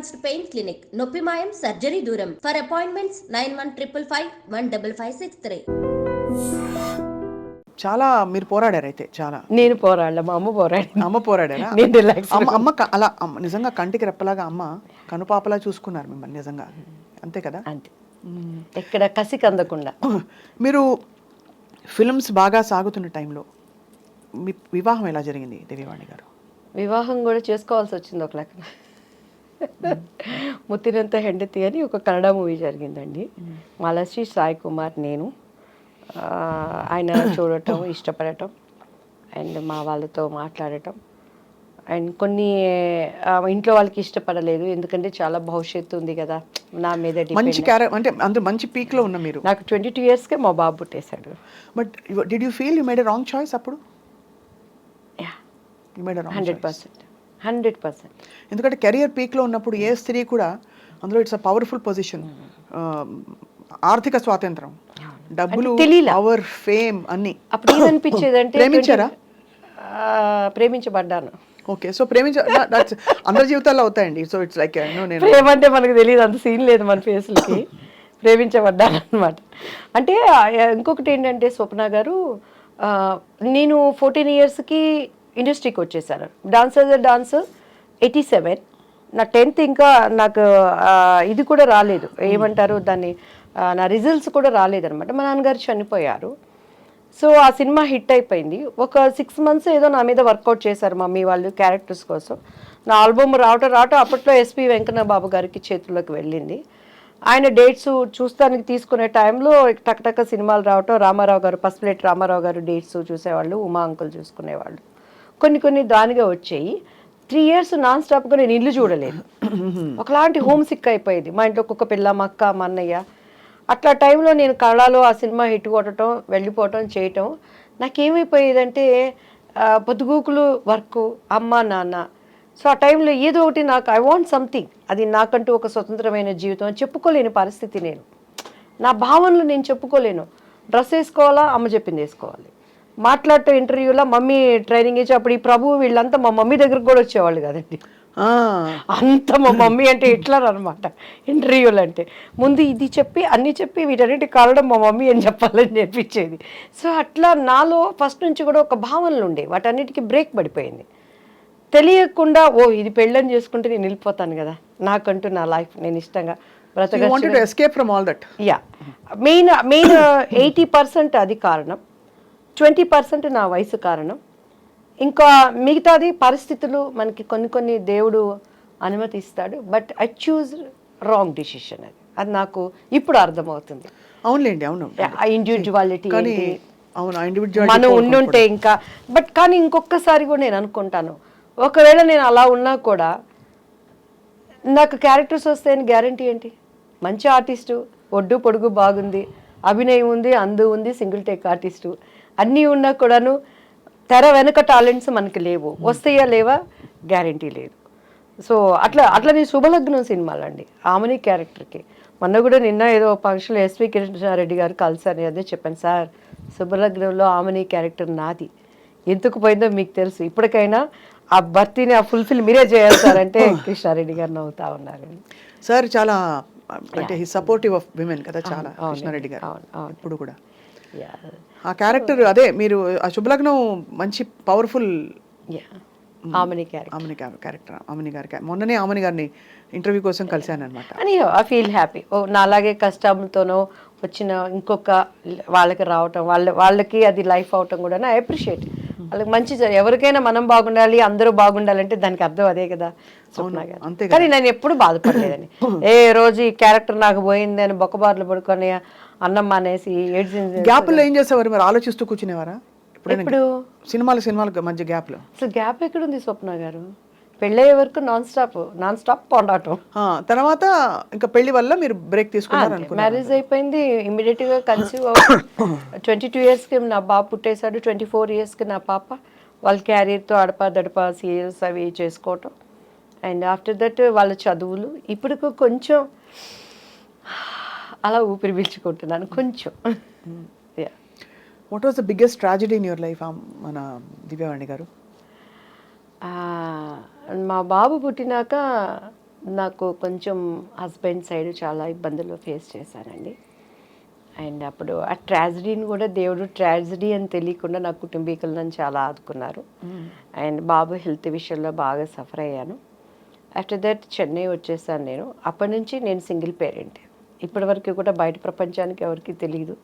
Advanced pain clinic నొప్పి మాయం surgery దూరం. For appointments nine one triple five one double five six three చాలా మీరు పోరాడారు అయితే చాలా. నేను పోరాడలే మా అమ్మ పోరాడి అమ్మ పోరాడారా? నేను రిలాక్స్ అమ్మ అమ్మ క- అలా అమ్మ నిజంగా కంటికి రెప్పలాగా అమ్మ కనుపాపలా చూసుకున్నారు మిమ్మల్ని నిజంగా. అంతే కదా? అంతే. ఎక్కడ కసికి అందకుండా. మీరు ఫిల్మ్స్ బాగా సాగుతున్న టైంలో మీ వివాహం ఎలా జరిగింది దేవివాణి గారు? వివాహం కూడా చేసుకోవాల్సి వచ్చింది ఒక లెక్కన. ముత్తినంత హెండతి అని ఒక కన్నడ మూవీ జరిగిందండి. మాలశ్రీ సాయి కుమార్ నేను. ఆయన చూడటం ఇష్టపడటం అండ్ మా వాళ్ళతో మాట్లాడటం. అండ్ కొన్ని ఇంట్లో వాళ్ళకి ఇష్టపడలేదు. ఎందుకంటే చాలా భవిష్యత్తు ఉంది కదా నా మీద మంచి అంటే అందరూ మంచి peak లో ఉన్న మీరు. నాకు ట్వంటీ టూ ఇయర్స్కే మా బాబు పుట్టేశాడు. But did you feel you made wrong choice అప్పుడు? Hundred percent. Hundred percent. ఎందుకంటే కెరియర్ పీక్లో ఉన్నప్పుడు ఏ స్త్రీ కూడా అందులో ఇట్స్ అ పవర్ఫుల్ పొజిషన్ ఆర్థిక స్వాతంత్రం. డబ్బులు. పవర్ ఫేమ్ అన్ని. అప్పుడు ఏమనిపించేది అంటే ప్రేమించారా ప్రేమించబడ్డాను. ఓకే సో ప్రేమించ అందరి జీవితాల్లో అవుతాయండి. సో ఇట్స్ లైక్ నో నేను ప్రేమ అంటే మనకు తెలియదు అంత సీన్ లేదు మన ఫేస్లకి. ప్రేమించబడ్డాను అనమాట అంటే ఇంకొకటి ఏంటంటే స్వప్న గారు నేను ఫోర్టీన్ ఇయర్స్కి ఇండస్ట్రీకి వచ్చేసాను డాన్సర్ డాన్స్ ఎయిటీ సెవెన్ నా టెన్త్ ఇంకా నాకు ఇది కూడా రాలేదు. ఏమంటారు దాన్ని ఆ, నా రిజల్ట్స్ కూడా రాలేదన్నమాట. మా నాన్నగారు చనిపోయారు. సో ఆ సినిమా హిట్ అయిపోయింది. ఒక సిక్స్ మంత్స్ ఏదో నా మీద వర్కౌట్ చేశారు మమ్మీ వాళ్ళు క్యారెక్టర్స్ కోసం. నా ఆల్బమ్ రావటం రావటం అప్పట్లో ఎస్పి వెంకన్న బాబు గారికి చేతుల్లోకి వెళ్ళింది. ఆయన డేట్స్ చూస్తానికి తీసుకునే టైంలో టక్ టక్ సినిమాలు రావటం రామారావు గారు పసుపులేటి రామారావు గారు డేట్స్ చూసేవాళ్ళు ఉమా అంకుల్ చూసుకునేవాళ్ళు. కొన్ని కొన్ని దానిగా వచ్చాయి. త్రీ ఇయర్స్ నాన్ స్టాప్గా నేను ఇల్లు చూడలేదు. ఒకలాంటి హోమ్ సిక్ అయిపోయేది. మా ఇంట్లో ఒక్కొక్క పిల్ల మా అక్క మా అన్నయ్య. అట్లా టైంలో నేను కళలో ఆ సినిమా హిట్ కొట్టడం వెళ్ళిపోవటం చేయటం. నాకేమైపోయేదంటే పొద్దుగూకులు వర్క్ అమ్మ నాన్న. సో ఆ టైంలో ఏదో ఒకటి నాకు ఐ వాంట్ సంథింగ్ అది నాకంటూ ఒక స్వతంత్రమైన జీవితం అని చెప్పుకోలేని పరిస్థితి నేను. నా భావనలు నేను చెప్పుకోలేను. డ్రెస్ వేసుకోవాలా? అమ్మ చెప్పింది వేసుకోవాలి. మాట్లాడటం ఇంటర్వ్యూలో మమ్మీ ట్రైనింగ్ ఇచ్చి అప్పుడు ఈ ప్రభు వీళ్ళంతా మా మమ్మీ దగ్గరకు కూడా వచ్చేవాళ్ళు కదండి. అంత మా మమ్మీ అంటే హిట్లర్ అనమాట ఇంటర్వ్యూలు అంటే ముందు ఇది చెప్పి అన్ని చెప్పి వీటన్నిటి కారణం మా మమ్మీ అని చెప్పాలని నేర్పించేది. సో అట్లా నాలో ఫస్ట్ నుంచి కూడా ఒక భావనలు ఉండే. వాటన్నిటికీ బ్రేక్ పడిపోయింది. తెలియకుండా ఓ ఇది పెళ్ళని చేసుకుంటే నేను వెళ్ళిపోతాను కదా. నాకంటూ నా లైఫ్ నేను ఇష్టంగా బ్రతక escape from all that. Yeah main main eighty percent అది కారణం. ట్వంటీ పర్సెంట్ నా వయసు కారణం. ఇంకా మిగతాది పరిస్థితులు మనకి కొన్ని కొన్ని దేవుడు అనుమతిస్తాడు. But I choose wrong decision అది. అది నాకు ఇప్పుడు అర్థమవుతుంది. అవునులేండి అవును. ఇండివిజువాలిటీ అవును మనం ఉండుంటే ఇంకా. బట్ కానీ ఇంకొకసారి కూడా నేను అనుకుంటాను. ఒకవేళ నేను అలా ఉన్నా కూడా నాకు క్యారెక్టర్స్ వస్తాయని గ్యారంటీ ఏంటి? మంచి ఆర్టిస్టు ఒడ్డు పొడుగు బాగుంది అభినయం ఉంది అందు ఉంది సింగిల్ టేక్ ఆర్టిస్టు అన్నీ ఉన్నా కూడాను తెర వెనక టాలెంట్స్ మనకి లేవు. వస్తాయా లేవా? గ్యారంటీ లేదు. సో అట్లా అట్లా నేను శుభలగ్నం సినిమాలు అండి ఆమెని క్యారెక్టర్కి. మొన్న కూడా నిన్న ఏదో ఫంక్షన్ ఎస్వి కృష్ణారెడ్డి గారు కలిసారు. అదే చెప్పాను సార్ శుభలగ్నంలో ఆమెని క్యారెక్టర్ నాది. ఎందుకు పోయిందో మీకు తెలుసు. ఇప్పటికైనా ఆ భర్తీని ఆ ఫుల్ఫిల్ మీరే చేయాలి సార్ అంటే కృష్ణారెడ్డి గారు నవ్వుతా ఉన్నారు. సార్ చాలా అంటే సపోర్టివ్ ఆఫ్ విమెన్ కదా చాలా కృష్ణారెడ్డి గారు. ఇప్పుడు కూడా. ఆ క్యారెక్టర్ అదే మీరు ఆ శుభలగ్నం మంచి పవర్ఫుల్ యా ఆమెని క్యారెక్టర్ ఆమెని క్యారెక్టర్ ఆమెని గారి మొన్ననే ఆమెని గారిని ఇంటర్వ్యూ కోసం కలిశాను అనమాట అని ఐ ఫీల్ హ్యాపీ ఓ నాలాగే కష్టంతోనో వచ్చిన ఇంకొక వాళ్ళకి రావటం వాళ్ళ వాళ్ళకి అది లైఫ్ అవటం కూడా ఐ అప్రిషియేట్ వాళ్ళకి మంచి ఎవరికైనా మనం బాగుండాలి అందరూ బాగుండాలంటే దానికి అర్థం అదే కదా స్వప్న గారు. అంతే కానీ నేను ఎప్పుడు బాధపడలేదని ఏ రోజు ఈ క్యారెక్టర్ నాకు పోయింది అని బొక్కబార్లు పడుకొని అన్నం మానేసి ఏడ్చింది గ్యాప్లో ఏం చేసేవారు మరి? ఆలోచిస్తూ కూర్చునేవారా? ఎప్పుడు? సినిమాలు సినిమాల మధ్య గ్యాప్లో. అసలు గ్యాప్ ఎక్కడుంది స్వప్న గారు? పెళ్ళయ్యే వరకు నాన్ స్టాప్ నాన్ స్టాప్ పోరాటం. తర్వాత ఇంకా పెళ్ళి వల్ల మీరు బ్రేక్ తీసుకున్నారు మ్యారేజ్ అయిపోయింది ఇమీడియట్గా కన్సీవ్ ట్వంటీ టూ కి నా బాబు పుట్టేశాడు ట్వంటీ ఫోర్కి నా పాప. వాళ్ళ క్యారియర్తో అడప దడప సీరియల్స్ అవి చేసుకోవటం. అండ్ ఆఫ్టర్ దట్ వాళ్ళ చదువులు. ఇప్పుడు కొంచెం అలా ఊపిరి పీల్చుకుంటున్నాను కొంచెం. What was the biggest tragedy in your life మన దివ్యవాణి గారు? మా బాబు పుట్టినాక నాకు కొంచెం హస్బెండ్ సైడ్ చాలా ఇబ్బందులు ఫేస్ చేశానండి అండ్ అప్పుడు ఆ ట్రాజడీని కూడా దేవుడు ట్రాజడీ అని తెలియకుండా నా కుటుంబీకులు నన్ను చాలా ఆదుకున్నారు. అండ్ బాబు హెల్త్ విషయంలో బాగా సఫర్ అయ్యాను. ఆఫ్టర్ దట్ చెన్నై వచ్చేసాను నేను. అప్పటి నుంచి నేను సింగిల్ పేరెంట్. ఇప్పటి వరకు కూడా బయట ప్రపంచానికి ఎవరికి తెలియదు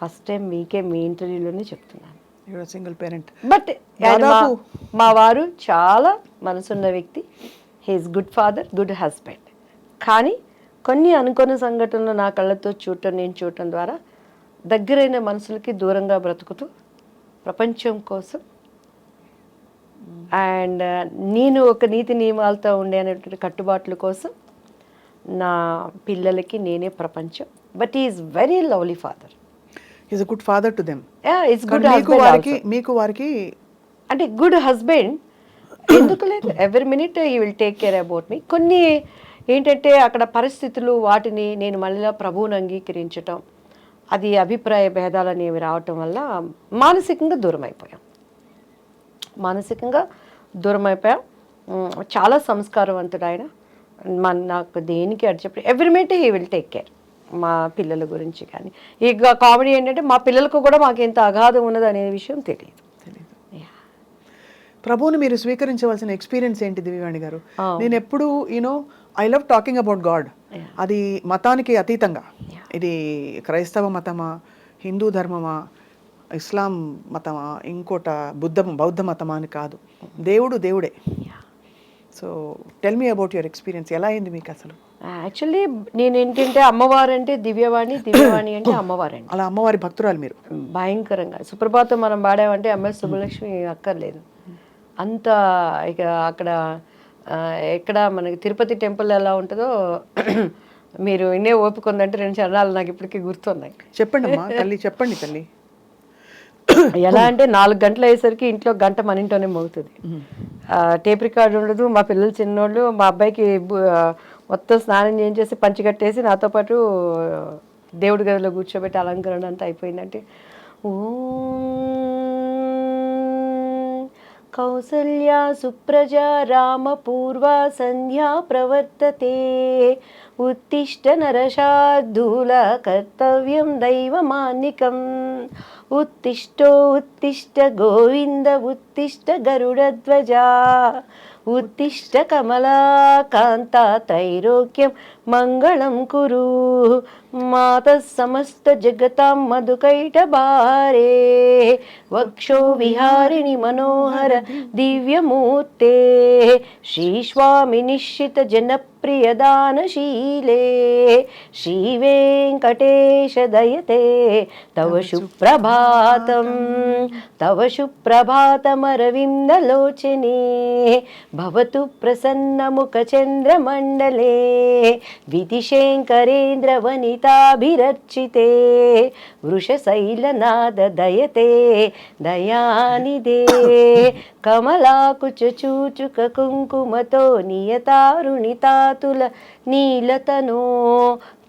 ఫస్ట్ టైం మీకే మీ ఇంటర్వ్యూలోనే చెప్తున్నాను. సింగిల్ పేరెంట్ బట్ మా వారు చాలా మనసున్న వ్యక్తి. He is good father good husband కానీ కొన్ని అనుకోని సంఘటనలు నా కళ్ళతో చూడటం నేను చూడటం ద్వారా దగ్గరైన మనుషులకి దూరంగా బ్రతుకుతూ ప్రపంచం కోసం అండ్ నేను ఒక నీతి నియమాలతో ఉండే అనేటువంటి కట్టుబాట్ల కోసం నా పిల్లలకి నేనే ప్రపంచం. But is very lovely father is good father to them it's good మీకు వారికి మీకు వారికి అంటే గుడ్ హస్బెండ్ ఎందుకు లేదు? Every minute he will take care about me కొన్ని ఏంటంటే అక్కడ పరిస్థితులు వాటిని నేను మళ్ళీ ప్రభువుని అంగీకరించటం అది అభిప్రాయ భేదాలు అనేవి రావటం వల్ల మానసికంగా దూరం అయిపోయాం మానసికంగా దూరం అయిపోయాం చాలా సంస్కారవంతుడు ఆయన. మన నాకు దేనికి అడి చెప్పి every minute he will take care మా పిల్లల గురించి కానీ. ఇక కామెడీ ఏంటంటే మా పిల్లలకు కూడా మాకు ఎంత అగాధం ఉన్నది అనే విషయం తెలియదు. ప్రభువుని మీరు స్వీకరించవలసిన ఎక్స్పీరియన్స్ ఏంటి దివ్యవాణి గారు. నేను ఎప్పుడు you know I love talking about God అది మతానికి అతీతంగా. ఇది క్రైస్తవ మతమా హిందూ ధర్మమా ఇస్లాం మతమా ఇంకోట బుద్ధ బౌద్ధ మతమా అని కాదు. దేవుడు దేవుడే. So tell me about your experience ఎలా అయింది మీకు అసలు? యాక్చువల్లీ నేను ఏంటంటే అమ్మవారు అంటే దివ్యవాణి దివ్యవాణి అంటే అమ్మవారండి. అలా అమ్మవారి భక్తురాలు మీరు. భయంకరంగా. సుప్రభాతం మనం పాడామంటే ఎంఎస్ సుబ్బలక్ష్మి అక్కర్లేదు. అంత ఇక అక్కడ ఎక్కడ మనకి తిరుపతి టెంపుల్ ఎలా ఉంటుందో మీరు ఇన్నే ఓపిక ఉందంటే రెండు చరణాలు నాకు ఇప్పటికీ గుర్తున్నాయి. చెప్పండి అమ్మా తల్లి చెప్పండి తల్లి. ఎలా అంటే నాలుగు గంటలు అయ్యేసరికి ఇంట్లో గంట మన ఇంట్లోనే మోగుతుంది. టేప్ రికార్డు ఉండదు మా పిల్లలు చిన్నోళ్ళు మా అబ్బాయికి మొత్తం స్నానం చేయించేసి పంచికట్టేసి నాతో పాటు దేవుడి గదిలో కూర్చోబెట్టి అలంకరణ అంతా అయిపోయిందంటే ఓం కౌసల్యా సుప్రజా రామపూర్వ సంధ్యా ప్రవర్తతే ఉత్తిష్ట నరశార్దూల కర్తవ్యం దైవమానికం ఉత్తిష్టో ఉత్తిష్ట గోవింద ఉత్తిష్ట గరుడధ్వజా ఉత్తిష్ట కమలాకాంత త్రైలోక్యం మంగళం కురు. మాత సమస్త జగతాం మధుకైట భారే. వక్షో విహారిణి మనోహర దివ్యమూర్తే. శ్రీస్వామి నిశ్చిత జనప్రియదానశీలే శ్రీవేంకటేశ దయతే. తవ సుప్రభాతం. తవ సుప్రభాతమరవిందలోచనే. భవతు ప్రసన్నముఖచంద్రమండలే విధిశేంకరేంద్ర వనితాభిరర్చితే వృషశైలనాద దయతే. దయానిదే. కమలాకుచూచుక కుంకుమతో నియతారుణితాతుల నీలతనో.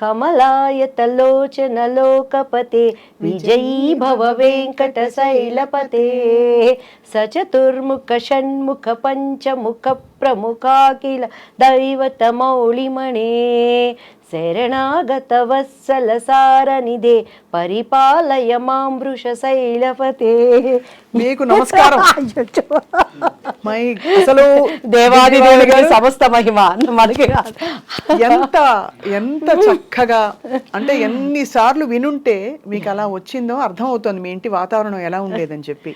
కమలాయతలోచన లోకపతే విజయీ భవ వెంకట శైలపతే సచతుర్ముఖ షణ్ముఖ పంచముఖ ప్రముఖాఖిల దైవతమౌళిమణే శరణాగత వత్సల సారనిదే పరిపాలయ మాం వృష శైలపతే మీకు నమస్కారం. మై అసలు దేవాది సమస్త మహిమ. మనకి ఎంత ఎంత చక్కగా అంటే ఎన్నిసార్లు వినుంటే మీకు అలా వచ్చిందో అర్థం అవుతుంది మీ ఇంటి వాతావరణం ఎలా ఉండేదని చెప్పి.